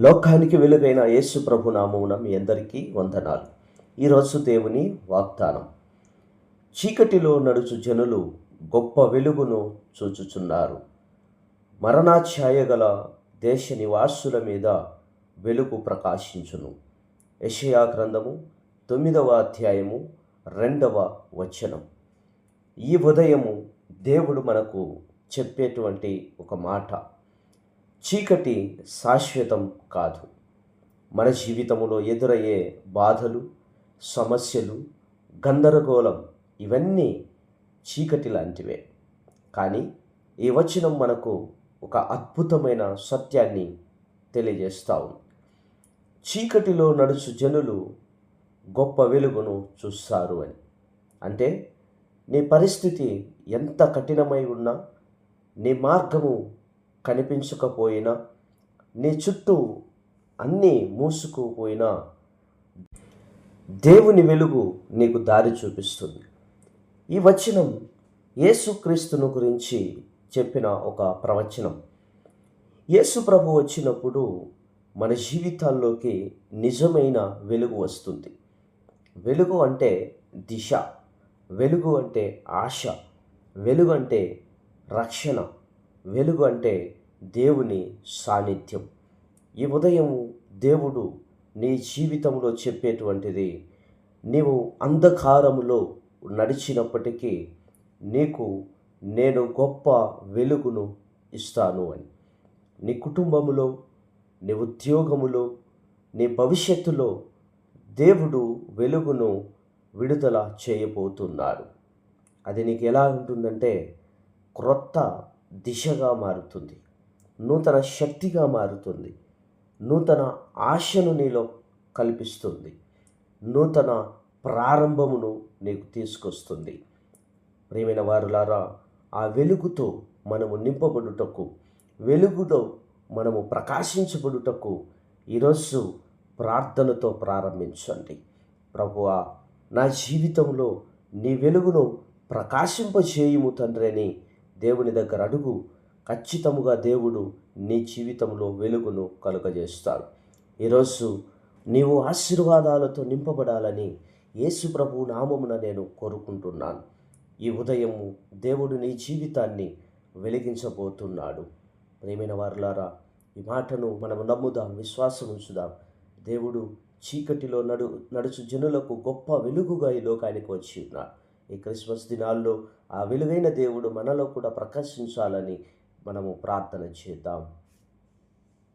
లోకానికి వెలుగైన యేసు ప్రభు నామమున మీ అందరికీ వందనాలు. ఈరోజు దేవుని వాగ్దానం. చీకటిలో నడుచు జనులు గొప్ప వెలుగును చూచుచున్నారు. మరణాఛాయ గల దేశ నివాసుల మీద వెలుగు ప్రకాశించును. యషయా గ్రంథము తొమ్మిదవ అధ్యాయము రెండవ వచనం. ఈ ఉదయము దేవుడు మనకు చెప్పేటువంటి ఒక మాట. చీకటి శాశ్వతం కాదు. మన జీవితంలో ఎదురయ్యే బాధలు సమస్యలు గందరగోళం ఇవన్నీ చీకటి లాంటివే. కానీ ఈ వచనం మనకు ఒక అద్భుతమైన సత్యాన్ని తెలియజేస్తావు చీకటిలో నడుచు జనులు గొప్ప వెలుగును చూస్తారు అని. అంటే నీ పరిస్థితి ఎంత కఠినమై ఉన్నా నీ మార్గము కనిపించకపోయినా నీ చుట్టూ అన్నీ మూసుకుపోయినా దేవుని వెలుగు నీకు దారి చూపిస్తుంది. ఈ వచనం యేసుక్రీస్తును గురించి చెప్పిన ఒక ప్రవచనం. యేసు ప్రభు వచ్చినప్పుడు మన జీవితాల్లోకి నిజమైన వెలుగు వస్తుంది. వెలుగు అంటే దిశ వెలుగు అంటే ఆశ వెలుగు అంటే రక్షణ వెలుగు అంటే దేవుని సాన్నిధ్యం. ఈ ఉదయం దేవుడు నీ జీవితంలో చెప్పేటువంటిది నీవు అంధకారములో నడిచినప్పటికీ నీకు నేను గొప్ప వెలుగును ఇస్తాను అని. నీ కుటుంబములో నీ ఉద్యోగములో నీ భవిష్యత్తులో దేవుడు వెలుగును విడుదల చేయబోతున్నారు అది నీకు ఎలా ఉంటుందంటే క్రొత్త దిశగా మారుతుంది. నూతన శక్తిగా మారుతుంది. నూతన ఆశను నీలో కల్పిస్తుంది. నూతన ప్రారంభమును నీకు తీసుకొస్తుంది. ప్రియమైన వారులారా ఆ వెలుగుతో మనము నింపబడుటకు వెలుగులో మనము ప్రకాశించబడుటకు ఈరోజు ప్రార్థనతో ప్రారంభించండి. ప్రభువా నా జీవితంలో నీ వెలుగును ప్రకాశింపచేయుము తండ్రిని దేవుని దగ్గర అడుగు. ఖచ్చితముగా దేవుడు నీ జీవితంలో వెలుగును కలుగజేస్తాడు. ఈరోజు నీవు ఆశీర్వాదాలతో నింపబడాలని యేసు ప్రభు నామమున నేను కోరుకుంటున్నాను. ఈ ఉదయము దేవుడు నీ జీవితాన్ని వెలిగించబోతున్నాడు. ప్రేమైన వారులారా ఈ మాటను మనం నమ్ముదాం విశ్వాసం ఉంచుదాం. దేవుడు చీకటిలో నడు నడుచు జనులకు గొప్ప వెలుగుగా ఈ లోకానికి వచ్చి ఉన్నాడు. ఈ క్రిస్మస్ దినాల్లో ఆ వెలుగైన దేవుడు మనలో కూడా ప్రకాశించాలని మనము ప్రార్థన చేద్దాం.